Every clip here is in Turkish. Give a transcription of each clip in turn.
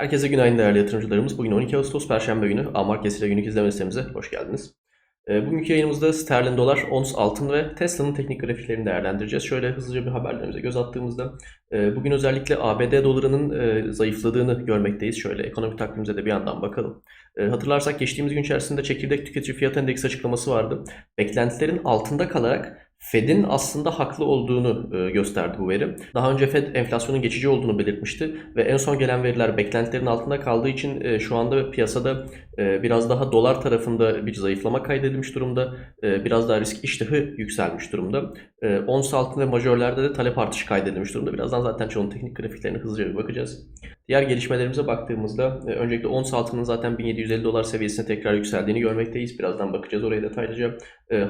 Herkese günaydın değerli yatırımcılarımız. Bugün 12 Ağustos Perşembe günü A-Markets ile günlük izleme listemize hoş geldiniz. E, Bugünkü yayınımızda sterlin dolar, ons altın ve Tesla'nın teknik grafiklerini değerlendireceğiz. Şöyle hızlıca bir haberlerimize göz attığımızda e, bugün özellikle ABD dolarının e, zayıfladığını görmekteyiz. Şöyle ekonomik takvimimize de bir yandan bakalım. E, Hatırlarsak geçtiğimiz gün içerisinde çekirdek tüketici fiyat endeksi açıklaması vardı. Beklentilerin altında kalarak Fed'in aslında haklı olduğunu e, gösterdi bu veri. Daha önce Fed enflasyonun geçici olduğunu belirtmişti ve en son gelen veriler beklentilerin altında kaldığı için e, şu anda piyasada biraz daha dolar tarafında bir zayıflama kaydedilmiş durumda. Biraz daha risk iştahı yükselmiş durumda. Ons altın ve majörlerde de talep artışı kaydedilmiş durumda. Birazdan zaten çoğunun teknik grafiklerine hızlıca bir bakacağız. Diğer gelişmelerimize baktığımızda öncelikle ons altının zaten 1750 dolar seviyesine tekrar yükseldiğini görmekteyiz. Birazdan bakacağız oraya detaylıca.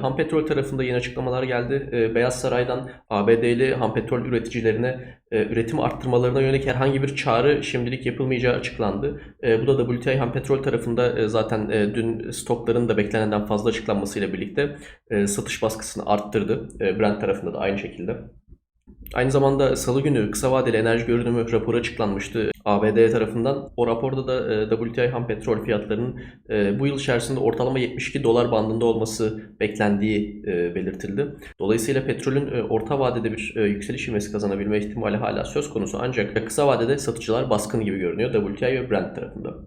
Ham petrol tarafında yeni açıklamalar geldi. Beyaz Saray'dan ABD'li ham petrol üreticilerine üretim arttırmalarına yönelik herhangi bir çağrı şimdilik yapılmayacağı açıklandı. Bu da WTI ham petrol tarafında zaten dün stokların da beklenenden fazla açıklanmasıyla birlikte satış baskısını arttırdı. Brent tarafında da aynı şekilde. Aynı zamanda salı günü kısa vadeli enerji görünümü raporu açıklanmıştı ABD tarafından. O raporda da e, WTI ham petrol fiyatlarının e, bu yıl içerisinde ortalama 72 dolar bandında olması beklendiği e, belirtildi. Dolayısıyla petrolün orta vadede bir yükseliş ivmesi kazanabilme ihtimali hala söz konusu ancak kısa vadede satıcılar baskın gibi görünüyor WTI ve Brent tarafında.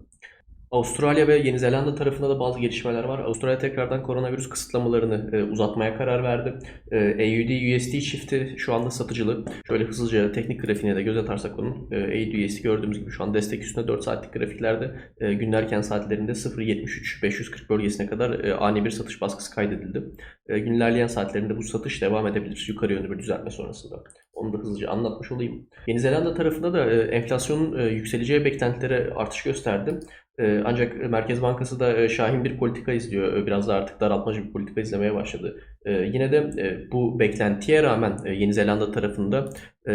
Avustralya ve Yeni Zelanda tarafında da bazı gelişmeler var. Avustralya tekrardan koronavirüs kısıtlamalarını e, uzatmaya karar verdi. E, AUD-USD çifti şu anda satıcılı. Şöyle hızlıca teknik grafiğine de göz atarsak onun. E, AUD-USD gördüğümüz gibi şu an destek üstünde 4 saatlik grafiklerde e, günlerken saatlerinde 0.73-540 bölgesine kadar e, ani bir satış baskısı kaydedildi. E, günlerleyen saatlerinde bu satış devam edebilir yukarı yönlü bir düzeltme sonrasında. Onu da hızlıca anlatmış olayım. Yeni Zelanda tarafında da e, enflasyonun e, yükseleceği beklentileri artış gösterdi. E, ancak Merkez Bankası da şahin bir politika izliyor. Biraz da artık daraltmacı bir politika izlemeye başladı. Yine de bu beklentiye rağmen Yeni Zelanda tarafında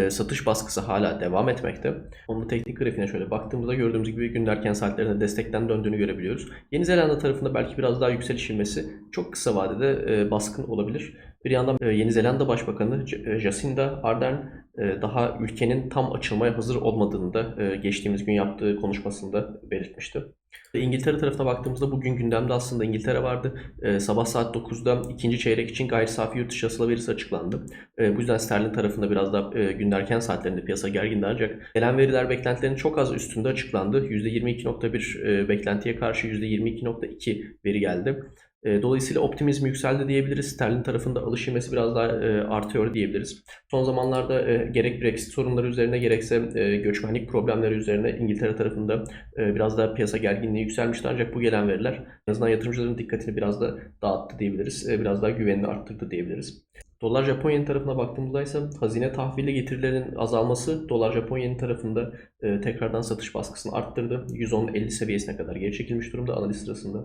satış baskısı hala devam etmekte. Onun teknik grafiğine şöyle baktığımızda gördüğümüz gibi günlerken saatlerinde destekten döndüğünü görebiliyoruz. Yeni Zelanda tarafında belki biraz daha yükseliş ivmesi çok kısa vadede baskın olabilir. Bir yandan Yeni Zelanda Başbakanı Jacinda Ardern daha ülkenin tam açılmaya hazır olmadığını da geçtiğimiz gün yaptığı konuşmasında belirtmişti. İngiltere tarafına baktığımızda bugün gündemde aslında İngiltere vardı. Sabah saat 9'da ikinci çeyrek için gayri safi yurt dışı hasıla verisi açıklandı. Bu yüzden sterlin tarafında biraz da gün erken saatlerinde piyasa gergindi ancak gelen veriler beklentilerin çok az üstünde açıklandı. %22.1 beklentiye karşı %22.2 veri geldi. Dolayısıyla optimizm yükseldi diyebiliriz. Sterlin tarafında alış biraz daha artıyor diyebiliriz. Son zamanlarda gerek Brexit sorunları üzerine gerekse göçmenlik problemleri üzerine İngiltere tarafında biraz daha piyasa gerginliği yükselmişti. Ancak bu gelen veriler en azından yatırımcıların dikkatini biraz da dağıttı diyebiliriz. Biraz daha güvenini arttırdı diyebiliriz. Dolar Japon tarafına baktığımızda ise hazine tahvili getirilerinin azalması dolar Japon tarafında tekrardan satış baskısını arttırdı. 110-50 seviyesine kadar geri çekilmiş durumda analiz sırasında.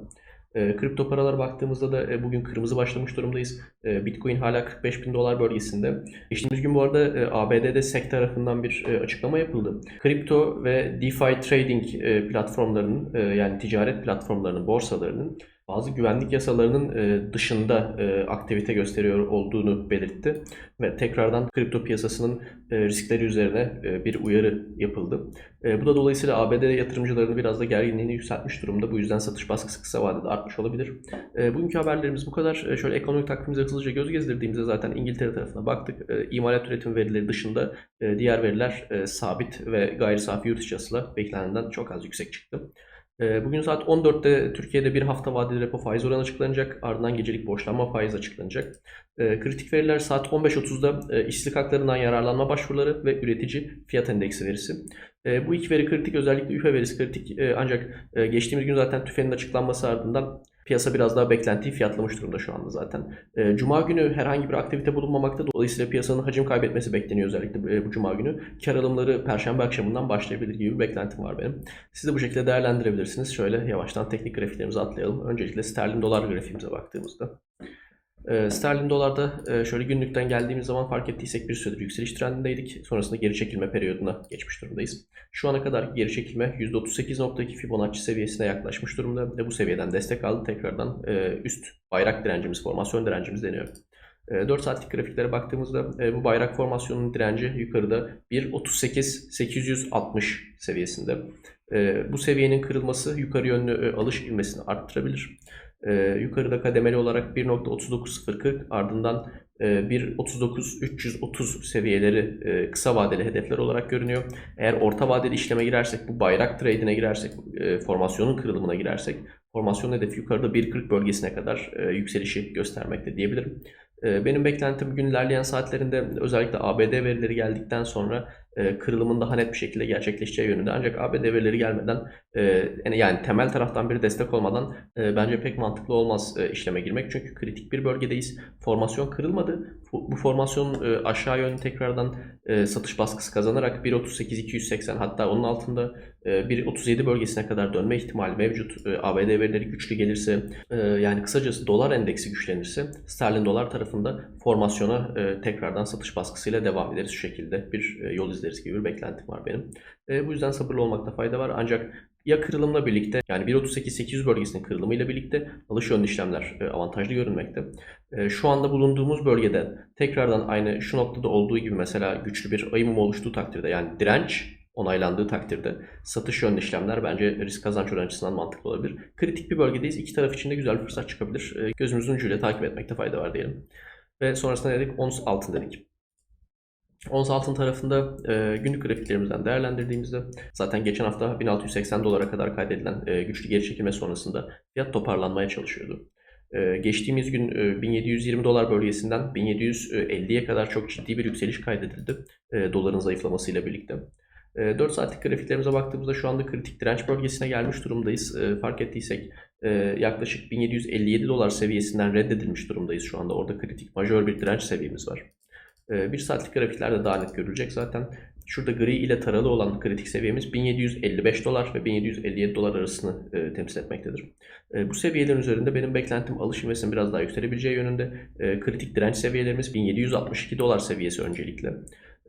E, kripto paralara baktığımızda da e, bugün kırmızı başlamış durumdayız. E, Bitcoin hala 45 bin dolar bölgesinde. Geçtiğimiz gün bu arada e, ABD'de SEC tarafından bir e, açıklama yapıldı. Kripto ve DeFi trading platformlarının yani ticaret platformlarının, borsalarının bazı güvenlik yasalarının e, dışında e, aktivite gösteriyor olduğunu belirtti ve tekrardan kripto piyasasının e, riskleri üzerine bir uyarı yapıldı. Bu da dolayısıyla ABD yatırımcılarını biraz da gerginliğini yükseltmiş durumda. Bu yüzden satış baskısı kısa vadede artmış olabilir. Bugünkü haberlerimiz bu kadar. Şöyle ekonomik takvimimize hızlıca göz gezdirdiğimizde zaten İngiltere tarafına baktık. İmalat üretim verileri dışında diğer veriler sabit ve gayri safi yurt içi beklenenden çok az yüksek çıktı. Ee, bugün saat 14'te Türkiye'de bir hafta vadeli repo faiz oranı açıklanacak. Ardından gecelik borçlanma faiz açıklanacak. Ee, kritik veriler saat 15.30'da e, işsizlik haklarından yararlanma başvuruları ve üretici fiyat endeksi verisi. Ee, bu iki veri kritik özellikle üfe verisi kritik e, ancak e, geçtiğimiz gün zaten tüfenin açıklanması ardından Piyasa biraz daha beklentiyi fiyatlamış durumda şu anda zaten. E, Cuma günü herhangi bir aktivite bulunmamakta. Dolayısıyla piyasanın hacim kaybetmesi bekleniyor özellikle e, bu Cuma günü. Kar alımları Perşembe akşamından başlayabilir gibi bir beklentim var benim. Siz de bu şekilde değerlendirebilirsiniz. Şöyle yavaştan teknik grafiklerimize atlayalım. Öncelikle sterlin dolar grafiğimize baktığımızda. E, sterlin dolarda e, şöyle günlükten geldiğimiz zaman fark ettiysek bir süredir yükseliş trendindeydik. Sonrasında geri çekilme periyoduna geçmiş durumdayız. Şu ana kadar geri çekilme %38.2 Fibonacci seviyesine yaklaşmış durumda ve bu seviyeden destek aldı. Tekrardan e, üst bayrak direncimiz, formasyon direncimiz deniyor. 4 saatlik grafiklere baktığımızda bu bayrak formasyonunun direnci yukarıda 1.38.860 seviyesinde. E, bu seviyenin kırılması yukarı yönlü e, alış ivmesini arttırabilir. E, yukarıda kademeli olarak 1.39040 ardından e, 1.39.330 seviyeleri e, kısa vadeli hedefler olarak görünüyor. Eğer orta vadeli işleme girersek, bu bayrak trade'ine girersek, e, formasyonun kırılımına girersek, formasyon hedefi yukarıda 1.40 bölgesine kadar e, yükselişi göstermekte diyebilirim. E, benim beklentim gün ilerleyen saatlerinde özellikle ABD verileri geldikten sonra kırılımın daha net bir şekilde gerçekleşeceği yönünde. Ancak ABD verileri gelmeden e, yani- temel taraftan bir destek olmadan e, bence pek mantıklı olmaz e, işleme girmek. Çünkü kritik bir bölgedeyiz. Formasyon kırılmadı. Bu, formasyon e, aşağı yönlü tekrardan e, satış baskısı kazanarak 1.38-280 hatta onun altında e, 1.37 bölgesine kadar dönme ihtimali mevcut. E, ABD verileri güçlü gelirse e, yani kısacası dolar endeksi güçlenirse sterlin dolar tarafında formasyona e, tekrardan satış baskısıyla devam ederiz. Şu şekilde bir e, yol izleriz gibi bir beklentim var benim. E, bu yüzden sabırlı olmakta fayda var. Ancak ya kırılımla birlikte yani 1.38-800 bölgesinin kırılımıyla birlikte alış yönlü işlemler e, avantajlı görünmekte. E, Şu anda bulunduğumuz bölgede tekrardan aynı şu noktada olduğu gibi mesela güçlü bir ayı mumu oluştuğu takdirde yani direnç onaylandığı takdirde satış yönlü işlemler bence risk kazanç oranı açısından mantıklı olabilir. Kritik bir bölgedeyiz. İki taraf için de güzel bir fırsat çıkabilir. E, Gözümüzün ucuyla takip etmekte fayda var diyelim. Ve sonrasında dedik? Ons altın dedik. Ons altın tarafında e, günlük grafiklerimizden değerlendirdiğimizde zaten geçen hafta 1680 dolara kadar kaydedilen e, güçlü geri çekilme sonrasında fiyat toparlanmaya çalışıyordu. E, geçtiğimiz gün e, 1720 dolar bölgesinden 1750'ye kadar çok ciddi bir yükseliş kaydedildi e, doların zayıflamasıyla birlikte. E, 4 saatlik grafiklerimize baktığımızda şu anda kritik direnç bölgesine gelmiş durumdayız. E, fark ettiysek e, yaklaşık 1757 dolar seviyesinden reddedilmiş durumdayız şu anda. Orada kritik majör bir direnç seviyemiz var. E, bir saatlik grafiklerde daha net görülecek zaten. Şurada gri ile taralı olan kritik seviyemiz 1755 dolar ve 1757 dolar arasını e, temsil etmektedir. E, bu seviyelerin üzerinde benim beklentim alış ivmesinin biraz daha yükselebileceği yönünde. E, kritik direnç seviyelerimiz 1762 dolar seviyesi öncelikle.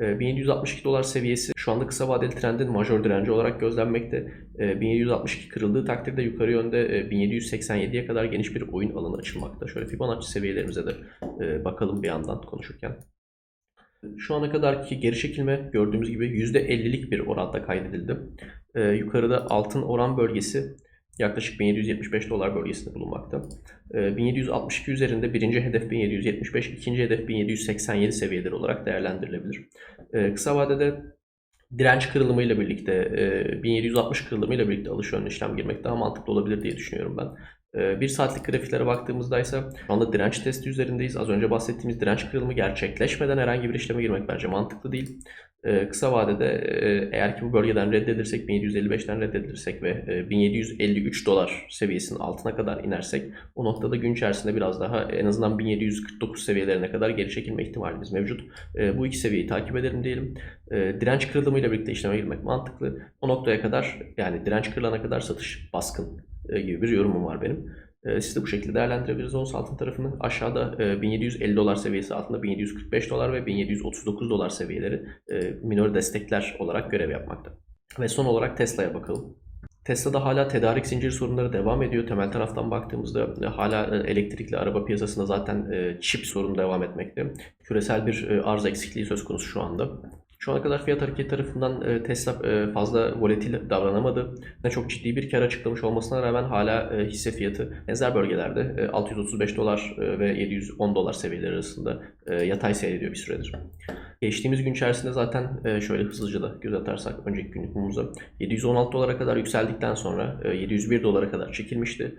E, 1762 dolar seviyesi şu anda kısa vadeli trendin majör direnci olarak gözlenmekte. E, 1762 kırıldığı takdirde yukarı yönde e, 1787'ye kadar geniş bir oyun alanı açılmakta. Şöyle Fibonacci seviyelerimize de e, bakalım bir yandan konuşurken. Şu ana kadarki geri çekilme gördüğümüz gibi %50'lik bir oranda kaydedildi. Ee, yukarıda altın oran bölgesi yaklaşık 1775 dolar bölgesinde bulunmakta. Ee, 1762 üzerinde birinci hedef 1775, ikinci hedef 1787 seviyeleri olarak değerlendirilebilir. Ee, kısa vadede direnç kırılımıyla birlikte, e, 1760 kırılımıyla birlikte alış yönlü işlem girmek daha mantıklı olabilir diye düşünüyorum ben. Ee, Bir saatlik grafiklere baktığımızda ise şu anda direnç testi üzerindeyiz. Az önce bahsettiğimiz direnç kırılımı gerçekleşmeden herhangi bir işleme girmek bence mantıklı değil. Ee, Kısa vadede e, eğer ki bu bölgeden reddedilirsek, 1755'ten reddedilirsek ve e, 1753 dolar seviyesinin altına kadar inersek o noktada gün içerisinde biraz daha en azından 1749 seviyelerine kadar geri çekilme ihtimalimiz mevcut. E, Bu iki seviyeyi takip edelim diyelim. E, Direnç kırılımıyla birlikte işleme girmek mantıklı. O noktaya kadar yani direnç kırılana kadar satış baskın e, gibi bir yorumum var benim. E, Siz de bu şekilde değerlendirebiliriz ons altın tarafını. Aşağıda e, 1750 dolar seviyesi altında 1745 dolar ve 1739 dolar seviyeleri e, minor destekler olarak görev yapmakta. Ve son olarak Tesla'ya bakalım. Tesla'da hala tedarik zinciri sorunları devam ediyor. Temel taraftan baktığımızda e, hala e, elektrikli araba piyasasında zaten e, çip sorunu devam etmekte. Küresel bir e, arz eksikliği söz konusu şu anda. Şu ana kadar fiyat hareketi tarafından e, Tesla e, fazla volatil davranamadı. Ve Çok ciddi bir kar açıklamış olmasına rağmen hala e, hisse fiyatı benzer bölgelerde e, 635 dolar ve 710 dolar seviyeleri arasında yatay seyrediyor bir süredir. Geçtiğimiz gün içerisinde zaten şöyle hızlıca da göz atarsak önceki günlük mumumuza 716 dolara kadar yükseldikten sonra e, 701 dolara kadar çekilmişti.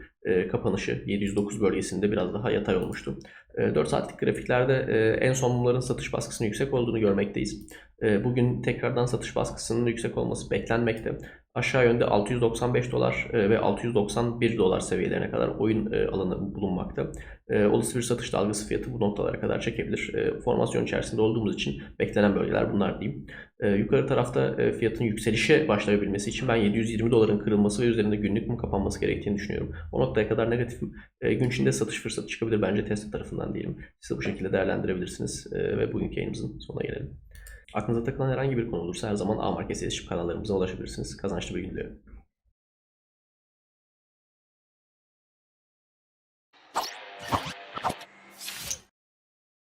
Kapanışı 709 bölgesinde biraz daha yatay olmuştu. E, 4 saatlik grafiklerde e, en son mumların satış baskısının yüksek olduğunu görmekteyiz. E, Bugün tekrardan satış baskısının yüksek olması beklenmekte. Aşağı yönde 695 dolar e, ve 691 dolar seviyelerine kadar oyun e, alanı bulunmakta. E, Olası bir satış dalgası fiyatı bu noktalara kadar çekebilir. Formasyon içerisinde olduğumuz için beklenen bölgeler bunlar diyeyim. Yukarı tarafta fiyatın yükselişe başlayabilmesi için ben 720 doların kırılması ve üzerinde günlük mum kapanması gerektiğini düşünüyorum. O noktaya kadar negatifim. Gün içinde satış fırsatı çıkabilir bence Tesla tarafından diyelim. Siz de bu şekilde değerlendirebilirsiniz ve bugünkü yayınımızın sonuna gelelim. Aklınıza takılan herhangi bir konu olursa her zaman A Market iletişim kanallarımıza ulaşabilirsiniz. Kazançlı bir gün diliyorum.